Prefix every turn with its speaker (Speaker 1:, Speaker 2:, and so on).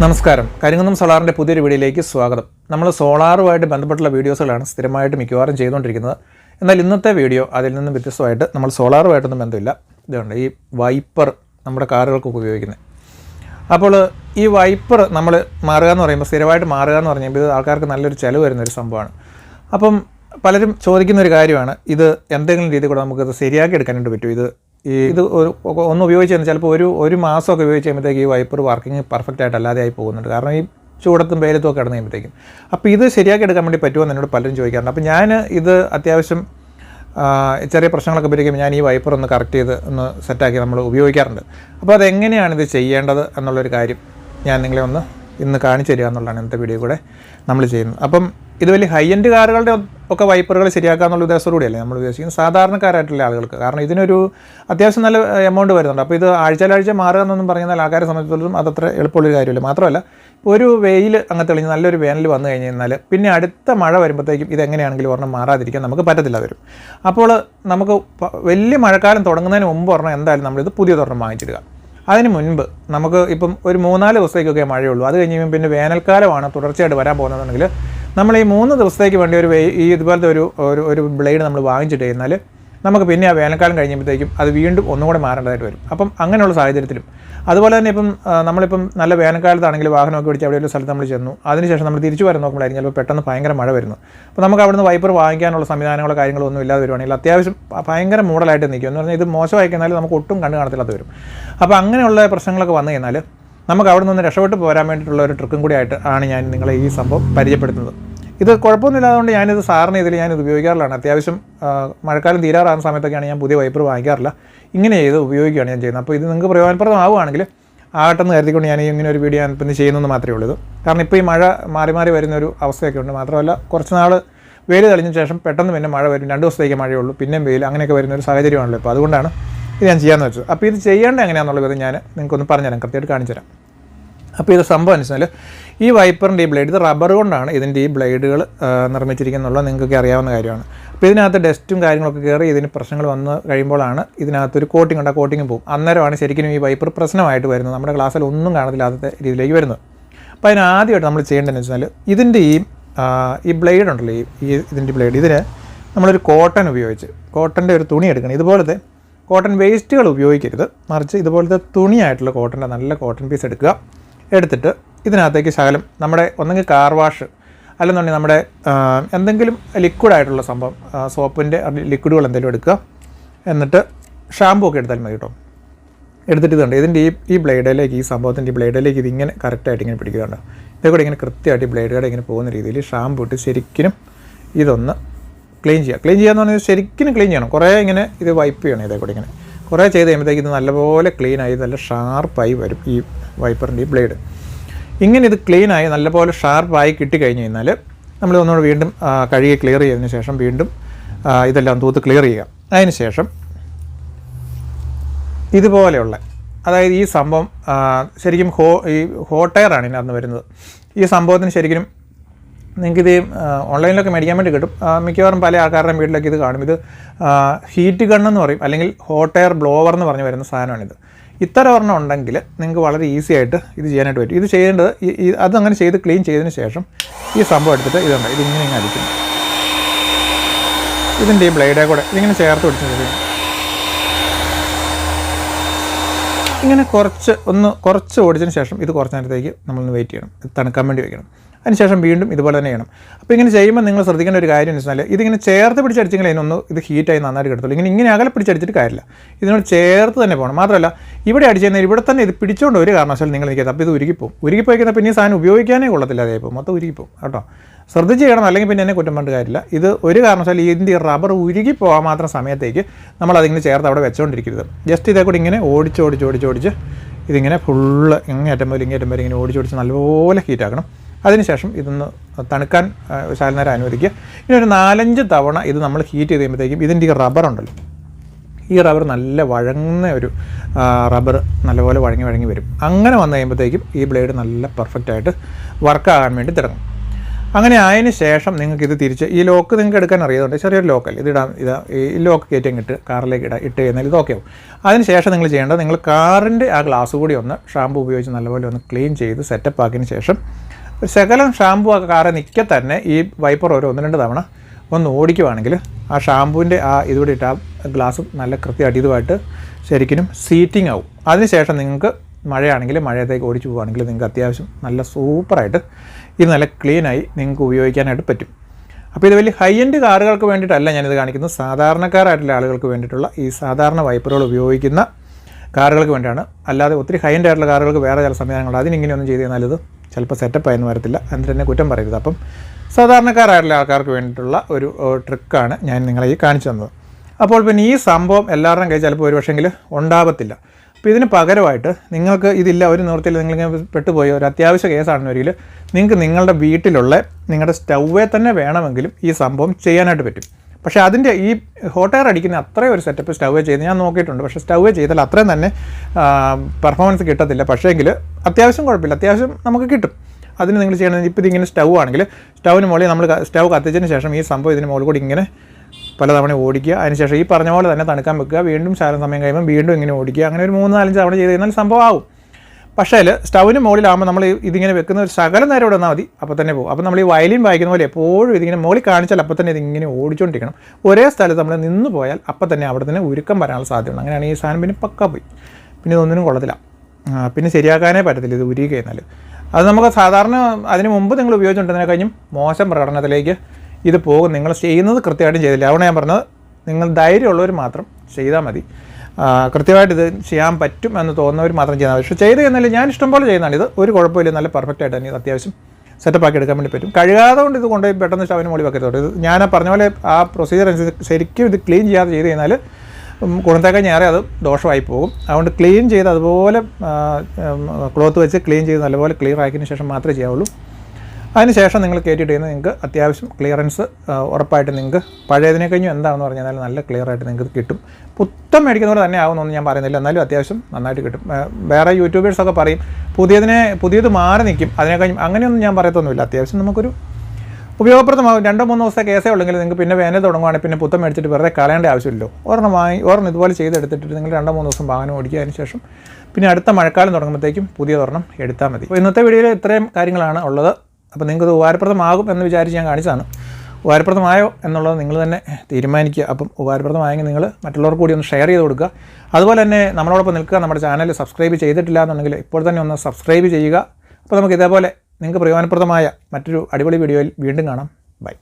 Speaker 1: നമസ്കാരം. കരിങ്കുന്നം സോളാറിന്റെ പുതിയൊരു വീഡിയോയിലേക്ക് സ്വാഗതം. നമ്മൾ സോളാറുമായിട്ട് ബന്ധപ്പെട്ടുള്ള വീഡിയോസുകളാണ് സ്ഥിരമായിട്ട് മിക്കവാറും ചെയ്തുകൊണ്ടിരിക്കുന്നത്. എന്നാൽ ഇന്നത്തെ വീഡിയോ അതിൽ നിന്നും വ്യത്യസ്തമായിട്ട് നമ്മൾ സോളാറുമായിട്ടൊന്നും ബന്ധമില്ല. ഇതുകൊണ്ട് ഈ വൈപ്പർ നമ്മുടെ കാറുകൾക്കൊക്കെ ഉപയോഗിക്കുന്നത്. അപ്പോൾ ഈ വൈപ്പർ നമ്മൾ മാറുക എന്ന് പറയുമ്പോൾ സ്ഥിരമായിട്ട് മാറുക എന്ന് പറഞ്ഞാൽ ഇത് ആൾക്കാർക്ക് നല്ലൊരു ചിലവ് വരുന്നൊരു സംഭവമാണ്. അപ്പം പലരും ചോദിക്കുന്ന ഒരു കാര്യമാണ്. ഇത് എന്തെങ്കിലും രീതിയിൽ കൂടെ നമുക്കിത് ശരിയാക്കി എടുക്കാനായിട്ട് പറ്റും ഇത് ഇത് ഒരു ഒന്ന് ഉപയോഗിച്ച് കഴിഞ്ഞാൽ ചിലപ്പോൾ ഒരു ഒരു മാസമൊക്കെ ഉപയോഗിച്ച് കഴിയുമ്പോഴത്തേക്ക് ഈ വൈപ്പർ വർക്കിംഗ് പെർഫെക്റ്റ് ആയിട്ട് അല്ലാതെ ആയി പോകുന്നുണ്ട്. കാരണം ഈ ചൂടത്തും വെയിലത്തും ഒക്കെ കിടന്ന് കഴിയുമ്പോഴത്തേക്കും അപ്പോൾ ഇത് ശരിയാക്കി എടുക്കാൻ വേണ്ടി പറ്റുമോ എന്ന് എന്നോട് പലരും ചോദിക്കാറുണ്ട്. അപ്പോൾ ഞാൻ ഇത് അത്യാവശ്യം ചെറിയ പ്രശ്നങ്ങളൊക്കെ പറ്റുമ്പോൾ ഞാൻ ഈ വൈപ്പർ ഒന്ന് കറക്റ്റ് ചെയ്ത് ഒന്ന് സെറ്റാക്കി നമ്മൾ ഉപയോഗിക്കാറുണ്ട്. അപ്പോൾ അതെങ്ങനെയാണ് ഇത് ചെയ്യേണ്ടത് എന്നുള്ളൊരു കാര്യം ഞാൻ നിങ്ങളെ ഒന്ന് ഇന്ന് കാണിച്ചു തരിക എന്നുള്ളതാണ് ഇന്നത്തെ വീഡിയോ കൂടെ നമ്മൾ ചെയ്യുന്നത്. അപ്പം ഇത് വലിയ ഹൈ എൻഡ് കാറുകളുടെ ഒക്കെ വൈപ്പറുകൾ ശരിയാക്കുക എന്നുള്ള ഉദ്ദേശത്തോടുകൂടിയല്ലേ നമ്മൾ ഉദ്ദേശിക്കുന്നത്? സാധാരണക്കാരായിട്ടുള്ള ആളുകൾക്ക്. കാരണം ഇതിനൊരു അത്യാവശ്യം നല്ല എമൗണ്ട് വരുന്നുണ്ട്. അപ്പോൾ ഇത് ആഴ്ചയിലാഴ്ച മാറുക എന്നൊന്നും പറഞ്ഞാൽ ആൾക്കാരെ സംബന്ധിച്ചിടത്തോളം അതത്ര എളുപ്പമുള്ളൊരു കാര്യമില്ല. മാത്രമല്ല ഒരു വെയിൽ അങ്ങ് തെളിഞ്ഞ് നല്ലൊരു വേനൽ വന്നു കഴിഞ്ഞ് കഴിഞ്ഞാൽ പിന്നെ അടുത്ത മഴ വരുമ്പോഴത്തേക്കും ഇത് എങ്ങനെയാണെങ്കിലും ഒരെണ്ണം മാറാതിരിക്കാൻ നമുക്ക് പറ്റത്തില്ല വരും. അപ്പോൾ നമുക്ക് വലിയ മഴക്കാലം തുടങ്ങുന്നതിന് മുമ്പ് ഒരെണ്ണം എന്തായാലും നമ്മളിത് പുതിയതൊരെണ്ണം വാങ്ങിച്ചിടുക. അതിന് മുൻപ് നമുക്ക് ഇപ്പം ഒരു മൂന്നാൽ ദിവസത്തേക്കൊക്കെ മഴയുള്ളൂ. അത് കഴിഞ്ഞ് പിന്നെ വേനൽക്കാലമാണ് തുടർച്ചയായിട്ട് വരാൻ പോകുന്നതെങ്കിൽ നമ്മൾ ഈ മൂന്ന് ദിവസത്തേക്ക് വേണ്ടി ഒരു ഈ ഇതുപോലത്തെ ഒരു ഒരു ബ്ലേഡ് നമ്മൾ വാങ്ങിച്ചിട്ട് കഴിഞ്ഞാൽ നമുക്ക് പിന്നെ ആ വേനൽക്കാലം കഴിഞ്ഞപ്പോഴത്തേക്കും അത് വീണ്ടും ഒന്നുകൂടെ മാറേണ്ടതായിട്ട് വരും. അപ്പം അങ്ങനെയുള്ള സാഹചര്യത്തിലും. അതുപോലെ തന്നെ ഇപ്പം നമ്മളിപ്പം നല്ല വേനൽക്കാലത്താണെങ്കിൽ വാഹനമൊക്കെ പിടിച്ച് അവിടെ ഒരു സ്ഥലത്ത് നമ്മൾ ചെന്നു. അതിനുശേഷം നമ്മൾ തിരിച്ചു വരാൻ നോക്കുമ്പോഴായിരിക്കും ചിലപ്പോൾ പെട്ടെന്ന് ഭയങ്കര മഴ വരുന്നു. അപ്പോൾ നമുക്ക് അവിടുന്ന് വൈപ്പർ വാങ്ങിക്കാനുള്ള സംവിധാനങ്ങളോ കാര്യങ്ങളോ ഒന്നും ഇല്ലാതെ വരുവാണെങ്കിൽ അത്യാവശ്യം ഭയങ്കര മൂടലായിട്ട് നിൽക്കും. എന്ന് പറഞ്ഞാൽ ഇത് മോശമായി കഴിഞ്ഞാൽ നമുക്ക് ഒട്ടും കണ്ടു കാണത്തില്ലാത്ത വരും. അപ്പോൾ അങ്ങനെയുള്ള പ്രശ്നങ്ങളൊക്കെ വന്നു കഴിഞ്ഞാൽ നമുക്ക് അവിടെ നിന്ന് രക്ഷപ്പെട്ട് പോരാൻ വേണ്ടിയിട്ടുള്ള ഒരു ട്രിക്കും കൂടി ആയിട്ട് ആണ് ഞാൻ നിങ്ങളെ ഈ സംഭവം പരിചയപ്പെടുത്തുന്നത്. ഇത് കുഴപ്പമൊന്നുമില്ലാതുകൊണ്ട് ഞാനിത് സാറിന് ഇതിൽ ഞാനിത് ഉപയോഗിക്കാറില്ലാണ് അത്യാവശ്യം മഴക്കാലം തീരാറാകുന്ന സമയത്തൊക്കെയാണ് ഞാൻ പുതിയ വൈപ്പർ വാങ്ങിക്കാറില്ല. ഇങ്ങനെ ചെയ്ത് ഉപയോഗിക്കുകയാണ് ഞാൻ ചെയ്യുന്നത്. അപ്പോൾ ഇത് നിങ്ങൾക്ക് പ്രയോജനപ്രദമാവുകയാണെങ്കിൽ ആകട്ടെന്ന് കരുതിക്കൊണ്ട് ഞാൻ ഇങ്ങനെ ഒരു വീഡിയോ പിന്നെ ചെയ്യുന്നതെന്ന് മാത്രമേ ഉള്ളൂ കാരണം ഇപ്പോൾ ഈ മഴ മാറി മാറി വരുന്ന ഒരു അവസ്ഥയൊക്കെ ഉണ്ട്. മാത്രമല്ല കുറച്ച് നാൾ വെയിൽ തെളിഞ്ഞ ശേഷം പെട്ടെന്ന് പിന്നെ മഴ വരും. രണ്ട് ദിവസത്തേക്ക് മഴയുള്ളൂ പിന്നെയും വെയിൽ അങ്ങനെയൊക്കെ വരുന്ന ഒരു സാഹചര്യമാണല്ലോ ഇപ്പോൾ. അതുകൊണ്ടാണ് ഇത് ഞാൻ ചെയ്യാമെന്ന് വെച്ചത് അപ്പോൾ ഇത് ചെയ്യേണ്ട എങ്ങനെയാണെന്നുള്ള വിധം ഞാൻ നിങ്ങൾക്കൊന്ന് പറഞ്ഞുതരാം. കൃത്യമായിട്ട് കാണിച്ചു തരാം അപ്പോൾ ഇത് സംഭവം എന്ന് വെച്ചാൽ ഈ വൈപ്പറിന്റെ ഈ ബ്ലേഡ് ഇത് റബ്ബർ കൊണ്ടാണ് ഇതിന്റെ ഈ ബ്ലേഡുകൾ നിർമ്മിച്ചിരിക്കുന്നുള്ള നിങ്ങൾക്ക് അറിയാവുന്ന കാര്യമാണ്. അപ്പോൾ ഇതിനകത്ത് ഡസ്റ്റും കാര്യങ്ങളൊക്കെ കയറി ഇതിന് പ്രശ്നങ്ങൾ വന്ന് കഴിയുമ്പോഴാണ് ഇതിനകത്തൊരു കോട്ടിംഗ് ഉണ്ട്. ആ കോട്ടിങ് പോകും അന്നേരമാണ് ശരിക്കും ഈ വൈപ്പർ പ്രശ്നമായിട്ട് വരുന്നത്. നമ്മുടെ ക്ലാസ്സിൽ ഒന്നും കാണത്തില്ലാത്ത രീതിയിലേക്ക് വരുന്നത്. അപ്പോൾ അതിന് ആദ്യമായിട്ട് നമ്മൾ ചെയ്യേണ്ടതെന്ന് വെച്ചാൽ ഇതിന്റെ ഈ ഈ ബ്ലേഡ് ഉണ്ടല്ലോ ഈ ഇതിന്റെ ബ്ലേഡ്. ഇതിന് നമ്മളൊരു കോട്ടൺ ഉപയോഗിച്ച് കോട്ടന്റെ ഒരു തുണി എടുക്കണം. ഇതുപോലത്തെ കോട്ടൺ വേസ്റ്റുകൾ ഉപയോഗിക്കരുത്. മറിച്ച് ഇതുപോലത്തെ തുണിയായിട്ടുള്ള കോട്ടന്റെ നല്ല കോട്ടൺ പീസ് എടുക്കുക. എടുത്തിട്ട് ഇതിനകത്തേക്ക് ശകലം നമ്മുടെ ഒന്നെങ്കിൽ കാർ വാഷ് അല്ലെന്നുണ്ടെങ്കിൽ നമ്മുടെ എന്തെങ്കിലും ലിക്വിഡായിട്ടുള്ള സംഭവം സോപ്പിന്റെ ലിക്വിഡുകൾ എന്തെങ്കിലും എടുക്കുക. എന്നിട്ട് ഷാമ്പൂ ഒക്കെ എടുത്താൽ മതി കേട്ടോ എടുത്തിട്ട് ഇതുണ്ട് ഇതിന്റെ ഈ ഈ ബ്ലേഡിലേക്ക് ഈ സംഭവത്തിന്റെ ഈ ബ്ലേഡിലേക്ക് ഇതിങ്ങനെ കറക്റ്റായിട്ട് ഇങ്ങനെ പിടിക്കുന്നുണ്ട് ഇതേ കൂടെ ഇങ്ങനെ കൃത്യമായിട്ട് ഈ ഇങ്ങനെ പോകുന്ന രീതിയിൽ ഷാമ്പൂ ഇട്ട് ശരിക്കും ഇതൊന്ന് ക്ലീൻ ചെയ്യുക. ക്ലീൻ ചെയ്യുക എന്ന് പറഞ്ഞാൽ ശരിക്കും ക്ലീൻ ചെയ്യണം. കുറേ ഇങ്ങനെ ഇത് വൈപ്പ് ചെയ്യണം ഇതേ കൂടെ ഇങ്ങനെ. കുറേ ചെയ്ത് കഴിയുമ്പോഴത്തേക്ക് ഇത് നല്ലപോലെ ക്ലീനായി നല്ല ഷാർപ്പായി വരും ഈ വൈപ്പറിന്റെ ഈ ബ്ലേഡ് ഇങ്ങനെ ഇത് ക്ലീനായി നല്ലപോലെ ഷാർപ്പായി കിട്ടിക്കഴിഞ്ഞ് കഴിഞ്ഞാൽ നമ്മൾ ഒന്നുകൂടെ വീണ്ടും കഴുകി ക്ലിയർ ചെയ്തതിന് ശേഷം വീണ്ടും ഇതെല്ലാം തൂത്ത് ക്ലിയർ ചെയ്യുക. അതിന് ശേഷം ഇതുപോലെയുള്ള അതായത് ഈ സംഭവം ശരിക്കും ഹോ ഈ ഹോട്ടയറാണ് ഇതിനകത്ത് വരുന്നത്. ഈ സംഭവത്തിന് ശരിക്കും നിങ്ങൾക്കിത് ഓൺലൈനിലൊക്കെ മേടിക്കാൻ വേണ്ടി കിട്ടും. മിക്കവാറും പല ആൾക്കാരുടെയും വീട്ടിലൊക്കെ ഇത് കാണും. ഇത് ഹീറ്റ് ഗണ്ണെന്ന് പറയും. അല്ലെങ്കിൽ ഹോട്ട് എയർ ബ്ലോവർ എന്ന് പറഞ്ഞ് വരുന്ന സാധനമാണിത്. ഇത്തരം ഒരെണ്ണം ഉണ്ടെങ്കിൽ നിങ്ങൾക്ക് വളരെ ഈസി ആയിട്ട് ഇത് ചെയ്യാനായിട്ട് പറ്റും. ഇത് ചെയ്യേണ്ടത് അതങ്ങനെ ചെയ്ത് ക്ലീൻ ചെയ്തതിന് ശേഷം ഈ സംഭവം എടുത്തിട്ട് ഇതുണ്ട് ഇതിങ്ങനെ ഇങ്ങനെ അടിക്കുന്നു. ഇതിന്റെ ഈ ബ്ലേഡേ കൂടെ ഇതിങ്ങനെ ചേർത്ത് പിടിച്ചു ഇങ്ങനെ കുറച്ച് ഒന്ന് കുറച്ച് ഓടിച്ചതിന് ശേഷം ഇത് കുറച്ച് നേരത്തേക്ക് നമ്മളൊന്ന് വെയിറ്റ് ചെയ്യണം. തണുക്കാൻ വേണ്ടി വെക്കണം. അതിനുശേഷം വീണ്ടും ഇതുപോലെ തന്നെ ചെയ്യണം അപ്പോൾ ഇങ്ങനെ ചെയ്യുമ്പോൾ നിങ്ങൾ ശ്രദ്ധിക്കേണ്ട ഒരു കാര്യം എന്ന് വെച്ചാൽ ഇതിങ്ങനെ ചേർത്ത് പിടിച്ചടിച്ചെങ്കിൽ അതിനൊന്ന് ഇത് ഹീറ്റായി നന്നായിട്ട് കിടത്തുള്ളൂ. ഇങ്ങനെ ഇങ്ങനെ അകലെ പിടിച്ചടിച്ചിട്ട് കാര്യമില്ല. ഇതിനോട് ചേർത്ത് തന്നെ പോകണം. മാത്രമല്ല ഇവിടെ അടിച്ചു ഇവിടെ തന്നെ ഇത് പിടിച്ചുകൊണ്ട് ഒരു കാരണവശാലും നിങ്ങൾ നിൽക്കരുത് അപ്പോൾ ഇത് ഉരുകിപ്പോവും ഉരുകിപ്പോയി കഴിഞ്ഞാൽ പിന്നെ ഈ സാധനം ഉപയോഗിക്കാനേ കൊള്ളത്തില്ല അതേ ഇപ്പോൾ മൊത്തം ഉരുകിപ്പോവും കേട്ടോ. ശ്രദ്ധിച്ച് ചെയ്യണം. അല്ലെങ്കിൽ പിന്നെ എന്നെ കുറ്റം പറഞ്ഞിട്ട് കാര്യമില്ല. ഇത് ഒരു കാരണവശാലും ഇതിന്റെ റബ്ബർ ഉരുകി പോകാൻ മാത്രം സമയത്തേക്ക് നമ്മൾ അതിങ്ങനെ ചേർത്ത് അവിടെ വെച്ചുകൊണ്ടിരിക്കരുത് ജസ്റ്റ് ഇതേ കൂടി ഇങ്ങനെ ഓടിച്ച് ഓടിച്ച് ഓടിച്ച് ഇതിങ്ങനെ ഫുള്ള് ഇങ്ങേറ്റം പോലെ ഇങ്ങേറ്റം വരെ ഇങ്ങനെ ഓടിച്ച് ഓടിച്ച് നല്ലപോലെ ഹീറ്റാക്കണം. അതിനുശേഷം ഇതൊന്ന് തണുക്കാൻ ശാലനേരം അനുവദിക്കുക. ഇനി ഒരു നാലഞ്ച് തവണ ഇത് നമ്മൾ ഹീറ്റ് ചെയ്ത് കഴിയുമ്പോഴത്തേക്കും ഇതിന്റെ ഈ റബ്ബർ ഉണ്ടല്ലോ. ഈ റബ്ബർ നല്ല വഴങ്ങുന്ന ഒരു റബ്ബർ നല്ലപോലെ വഴങ്ങി വഴങ്ങി വരും. അങ്ങനെ വന്നു കഴിയുമ്പോഴത്തേക്കും ഈ ബ്ലേഡ് നല്ല പെർഫെക്റ്റ് ആയിട്ട് വർക്കാകാൻ വേണ്ടി തുടങ്ങും. അങ്ങനെ ആയതിനു ശേഷം നിങ്ങൾക്ക് ഇത് തിരിച്ച് ഈ ലോക്ക് നിങ്ങൾക്ക് എടുക്കാൻ അറിയാതുണ്ട് ചെറിയൊരു ലോക്കൽ ഇത് ഇതാ ഈ ലോക്ക് കയറ്റി ഇട്ട് കാറിലേക്ക് ഇടാം ഇട്ട് കഴിഞ്ഞാൽ ഇത് ഓക്കെ ആവും. അതിന് ശേഷം നിങ്ങൾ ചെയ്യേണ്ടത് നിങ്ങൾ കാറിന്റെ ആ ഗ്ലാസ് കൂടി ഒന്ന് ഷാമ്പു ഉപയോഗിച്ച് നല്ലപോലെ ഒന്ന് ക്ലീൻ ചെയ്ത് സെറ്റപ്പ് ആക്കിയതിന് ശേഷം ഒരു ശകലം ഷാമ്പു ഒക്കെ കാറെ നിൽക്കെ തന്നെ ഈ വൈപ്പർ ഒരു ഒന്ന് രണ്ട് തവണ ഒന്ന് ഓടിക്കുവാണെങ്കിൽ ആ ഷാമ്പുവിന്റെ ആ ഇതുകൂടി ഇട്ട് ആ ഗ്ലാസ് നല്ല കൃത്യമായിട്ട് ഇതുമായിട്ട് ശരിക്കും സീറ്റിംഗ് ആവും. അതിനുശേഷം നിങ്ങൾക്ക് മഴയാണെങ്കിൽ മഴയത്തേക്ക് ഓടിച്ചു പോവുകയാണെങ്കിൽ നിങ്ങൾക്ക് അത്യാവശ്യം നല്ല സൂപ്പറായിട്ട് ഇത് നല്ല ക്ലീനായി നിങ്ങൾക്ക് ഉപയോഗിക്കാനായിട്ട് പറ്റും. അപ്പോൾ ഇത് വലിയ ഹൈ എൻഡ് കാറുകൾക്ക് വേണ്ടിയിട്ടല്ല ഞാനിത് കാണിക്കുന്നത്. സാധാരണക്കാരായിട്ടുള്ള ആളുകൾക്ക് വേണ്ടിയിട്ടുള്ള ഈ സാധാരണ വൈപ്പറുകൾ ഉപയോഗിക്കുന്ന കാറുകൾക്ക് വേണ്ടിയാണ്. അല്ലാതെ ഒത്തിരി ഹൈ എൻഡ് ആയിട്ടുള്ള കാറുകൾക്ക് വേറെ ചില സംവിധാനങ്ങളുണ്ട്. അതിനിങ്ങനെയൊന്നും ചെയ്ത് കഴിഞ്ഞാൽ ഇത് ചിലപ്പോൾ സെറ്റപ്പ് ആയെന്ന് വരത്തില്ല. എന്നിട്ട് തന്നെ കുറ്റം പറയരുത്. അപ്പം സാധാരണക്കാരായിട്ടുള്ള ആൾക്കാർക്ക് വേണ്ടിയിട്ടുള്ള ഒരു ട്രിക്കാണ് ഞാൻ നിങ്ങളെ ഈ കാണിച്ചു തന്നത്. അപ്പോൾ പിന്നെ ഈ സംഭവം എല്ലാവരുടെയും കയ്യിൽ ചിലപ്പോൾ ഒരു പക്ഷേങ്കിൽ ഉണ്ടാവത്തില്ല. അപ്പോൾ ഇതിന് പകരമായിട്ട് നിങ്ങൾക്ക് ഇതില്ല ഒരു നിവൃത്തിയിൽ നിങ്ങളിങ്ങനെ പെട്ടുപോയി ഒരു അത്യാവശ്യ കേസാണെന്നുവരിൽ നിങ്ങൾക്ക് നിങ്ങളുടെ വീട്ടിലുള്ള നിങ്ങളുടെ സ്റ്റൗവേ തന്നെ വേണമെങ്കിലും ഈ സംഭവം ചെയ്യാനായിട്ട് പറ്റും. പക്ഷേ അതിന്റെ ഈ ഹോട്ട് എയർ അടിക്കുന്ന അത്രയും ഒരു സെറ്റപ്പ് സ്റ്റവ് ചെയ്ത് ഞാൻ നോക്കിയിട്ടുണ്ട്. പക്ഷേ സ്റ്റവ് ചെയ്താൽ അത്രയും തന്നെ പെർഫോമൻസ് കിട്ടത്തില്ല. പക്ഷേങ്കിൽ അത്യാവശ്യം കുഴപ്പമില്ല. അത്യാവശ്യം നമുക്ക് കിട്ടും. അതിന് നിങ്ങൾ ചെയ്യണമെങ്കിൽ ഇപ്പോൾ ഇതിങ്ങനെ സ്റ്റൗ ആണെങ്കിൽ സ്റ്റൗവിന് മുകളിൽ നമ്മൾ സ്റ്റൗ കത്തിച്ചതിന് ശേഷം ഈ സംഭവം ഇതിന് മുകളിൽ കൂടി ഇങ്ങനെ പലതവണ ഓടിക്കുക. അതിനുശേഷം ഈ പറഞ്ഞ പോലെ തന്നെ തണുക്കാൻ വെക്കുക. വീണ്ടും ശാലം സമയം കഴിയുമ്പോൾ വീണ്ടും ഇങ്ങനെ ഓടിക്കുക. അങ്ങനെ ഒരു മൂന്ന് നാലഞ്ച് തവണ ചെയ്ത് കഴിഞ്ഞാൽ സംഭവം ആവും. പക്ഷേ സ്റ്റൗവിന് മുകളിലാകുമ്പോൾ നമ്മൾ ഇതിങ്ങനെ വെക്കുന്ന ഒരു ശകലം നേരം ഇടുന്നാൽ മതി. അപ്പോൾ തന്നെ പോകും അപ്പോൾ നമ്മൾ ഈ വയലിൻ വായിക്കുന്ന പോലെ എപ്പോഴും ഇതിങ്ങനെ മുകളിൽ കാണിച്ചാൽ അപ്പോൾ തന്നെ ഇതിങ്ങനെ ഓടിച്ചുകൊണ്ടിരിക്കണം ഒരേ സ്ഥലത്ത് നമ്മൾ നിന്ന് പോയാൽ അപ്പോൾ തന്നെ അവിടെ തന്നെ ഉരുക്കം വരാനുള്ള സാധ്യതയുണ്ട്. അങ്ങനെയാണ് ഈ സാധനം പിന്നെ പക്ക പോയി. പിന്നെ ഇതൊന്നിനും കൊള്ളത്തില്ല. പിന്നെ ശരിയാക്കാനേ പറ്റത്തില്ല ഇത് ഉരുകി കഴിഞ്ഞാൽ അത് നമുക്ക് സാധാരണ അതിന് മുമ്പ് നിങ്ങൾ ഉപയോഗിച്ചുകൊണ്ടിരുന്നതിനെ കഴിഞ്ഞും മോശം പ്രകടനത്തിലേക്ക് ഇത് പോകും. നിങ്ങൾ ചെയ്യുന്നത് കൃത്യമായിട്ടും ചെയ്തില്ല. അതുകൊണ്ട് ഞാൻ പറഞ്ഞത് നിങ്ങൾ ധൈര്യമുള്ളവർ മാത്രം ചെയ്താൽ മതി. കൃത്യമായിട്ട് ഇത് ചെയ്യാൻ പറ്റും എന്ന് തോന്നുന്നവർ മാത്രം ചെയ്യുന്നത് പക്ഷേ ചെയ്ത് കഴിഞ്ഞാൽ ഞാൻ ഇഷ്ടംപോലെ ചെയ്യുന്നതാണ്. ഇത് ഒരു കുഴപ്പമില്ല നല്ല പെർഫെക്റ്റ് ആയിട്ട് തന്നെ അത്യാവശ്യം സെറ്റപ്പ് ആക്കി എടുക്കാൻ വേണ്ടി പറ്റും. കഴുകാതെ കൊണ്ട് ഇത് കൊണ്ടുപോയി പെട്ടെന്ന് സ്റ്റവിന് മുകളിൽ വെക്കരുത് ഇത് ഞാൻ പറഞ്ഞ പോലെ ആ പ്രൊസീജിയർ അനുസരിച്ച് ശരിക്കും ഇത് ക്ലീൻ ചെയ്യാതെ ചെയ്ത് കഴിഞ്ഞാൽ ഗുണത്തേക്കാൾ ഞാറേ അത് ദോഷമായി പോകും. അതുകൊണ്ട് ക്ലീൻ ചെയ്ത് അതുപോലെ ക്ലോത്ത് വെച്ച് ക്ലീൻ ചെയ്ത് നല്ലപോലെ ക്ലിയർ ആക്കിയതിന് ശേഷം മാത്രമേ ചെയ്യാവുള്ളൂ. അതിനുശേഷം നിങ്ങൾ കയറ്റിയിട്ട് കഴിഞ്ഞാൽ നിങ്ങൾക്ക് അത്യാവശ്യം ക്ലിയറൻസ് ഉറപ്പായിട്ട് നിങ്ങൾക്ക് പഴയതിനെ കഴിഞ്ഞും എന്താണെന്ന് പറഞ്ഞാൽ നല്ല ക്ലിയർ ആയിട്ട് നിങ്ങൾക്ക് കിട്ടും. പുത്തം മേടിക്കുന്നവർ തന്നെ ആവുമെന്നൊന്നും ഞാൻ പറയുന്നില്ല. എന്നാലും അത്യാവശ്യം നന്നായിട്ട് കിട്ടും. വേറെ യൂട്യൂബേഴ്സൊക്കെ പറയും പുതിയതിനെ പുതിയത് മാറി നിൽക്കും. അതിനെ കഴിഞ്ഞും അങ്ങനെയൊന്നും ഞാൻ പറയത്തൊന്നുമില്ല. അത്യാവശ്യം നമുക്കൊരു ഉപയോഗപ്രദമാകും രണ്ടോ മൂന്നോ ദിവസത്തെ കേസേ ഉള്ളെങ്കിൽ നിങ്ങൾക്ക് പിന്നെ വേനൽ തുടങ്ങുവാണെങ്കിൽ പിന്നെ പുത്തം മേടിച്ചിട്ട് വെറുതെ കളയേണ്ട ആവശ്യമില്ലല്ലോ. ഒരെണ്ണം വാങ്ങി ഒരെണ്ണം ഇതുപോലെ ചെയ്തെടുത്തിട്ട് നിങ്ങൾ രണ്ടോ മൂന്ന് ദിവസം വാഹനം ഓടിക്കുക. അതിന് ശേഷം പിന്നെ അടുത്ത മഴക്കാലം തുടങ്ങുമ്പോഴത്തേക്കും പുതിയ ഒരെണ്ണം എടുത്താൽ മതി. ഇന്നത്തെ വീഡിയോയിൽ ഇത്രയും കാര്യങ്ങളാണ് ഉള്ളത്. അപ്പോൾ നിങ്ങൾക്ക് ഇത് ഉപകാരപ്രദമാകും എന്ന് വിചാരിച്ച് ഞാൻ കാണിച്ചതാണ്. ഉപകാരപ്രദമായോ എന്നുള്ളത് നിങ്ങൾ തന്നെ തീരുമാനിക്കുക. അപ്പം ഉപകാരപ്രദമായെങ്കിൽ നിങ്ങൾ മറ്റുള്ളവർക്ക് കൂടി ഒന്ന് ഷെയർ ചെയ്ത് കൊടുക്കുക. അതുപോലെ തന്നെ നമ്മളോടൊപ്പം നിൽക്കുക. നമ്മുടെ ചാനൽ സബ്സ്ക്രൈബ് ചെയ്തിട്ടില്ല എന്നുണ്ടെങ്കിൽ ഇപ്പോൾ തന്നെ ഒന്ന് സബ്സ്ക്രൈബ് ചെയ്യുക. അപ്പോൾ നമുക്ക് ഇതേപോലെ നിങ്ങൾക്ക് പ്രയോജനപ്രദമായ മറ്റൊരു അടിപൊളി വീഡിയോയിൽ വീണ്ടും കാണാം. ബൈ.